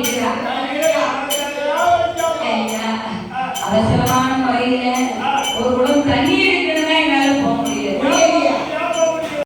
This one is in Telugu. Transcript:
నీడగా నా నీడగా మన దగ్గర రావచ్చు. అయ్యా ఆ, అవసరమా